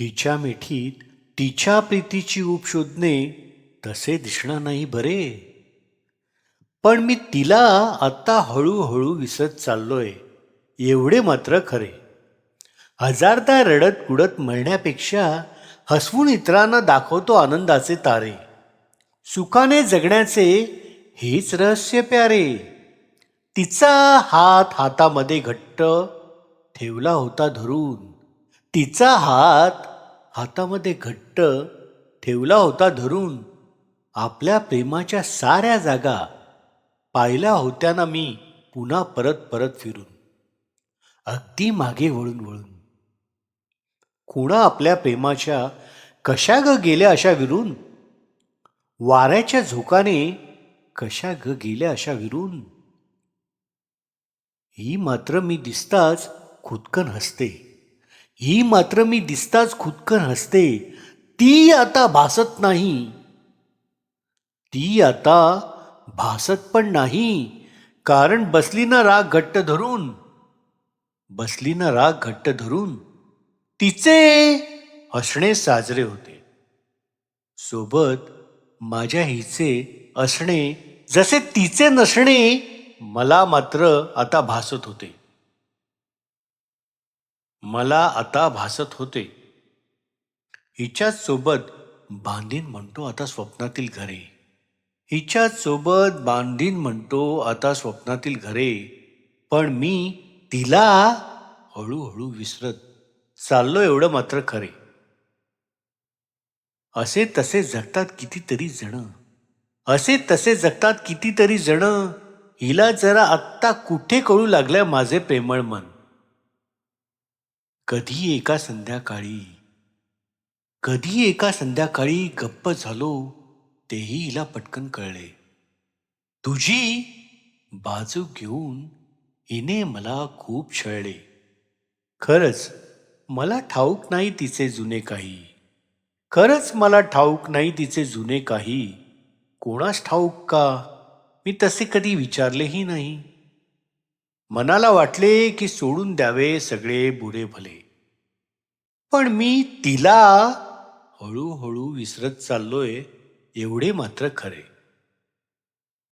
हिच्या मिठीत तिच्या प्रीतीची ऊब शोधणे तसे दिसणार नाही बरे. पण मी तिला आत्ता हळूहळू विसरत चाललोय एवढे मात्र खरे. हजारदा रडत कुडत म्हणण्यापेक्षा हसवून इतरांना दाखवतो आनंदाचे तारे. सुखाने जगण्याचे हेच रहस्य प्यारे. तिचा हात हातामध्ये घट्ट ठेवला होता धरून. तिचा हात हातामध्ये घट्ट ठेवला होता धरून. आपल्या प्रेमाच्या साऱ्या जागा पाहिल्या होत्या ना मी पुन्हा परत परत फिरून. अगदी मागे वळून वळून. कुणा आपल्या प्रेमाच्या कशा ग गेल्या अशा विरून? वाऱ्याच्या झोकाने कशा ग गेल्या अशा विरून? ही मात्र मी दिसताच खुदकन हसते. ही मात्र मी दिसताच खुदकर हसते. ती आता भासत नाही. ती आता भासत पण नाही. कारण बसली ना राग घट्ट धरून. बसली ना राग घट्ट धरून. तिचे हसणे साजरे होते. सोबत माझ्या हिचे असणे जसे तिचे नसणे मला मात्र आता भासत होते. मला आता भासत होते. हिच्याच सोबत बांधीन म्हणतो आता स्वप्नातील घरे. हिच्याच सोबत बांधीन म्हणतो आता स्वप्नातील घरे. पण मी तिला हळूहळू विसरत चाललो एवढं मात्र खरे. असे तसे जगतात कितीतरी जण. असे तसे जगतात कितीतरी जण. हिला जरा आत्ता कुठे कळू लागलंय माझे प्रेमळ मन. कधी एका संध्याकाळी कधी एका संध्याकाळी गप्प झालो तेही हिला पटकन कळले. तुझी बाजू घेऊन हिने मला खूप छळले. खरंच मला ठाऊक नाही तिचे जुने काही. खरंच मला ठाऊक नाही तिचे जुने काही. कोणास ठाऊक का? मी तसे कधी विचारलेही नाही. मनाला वाटले की सोडून द्यावे सगळे बुरे भले. पण मी तिला हळूहळू विसरत चाललोय एवढे मात्र खरे.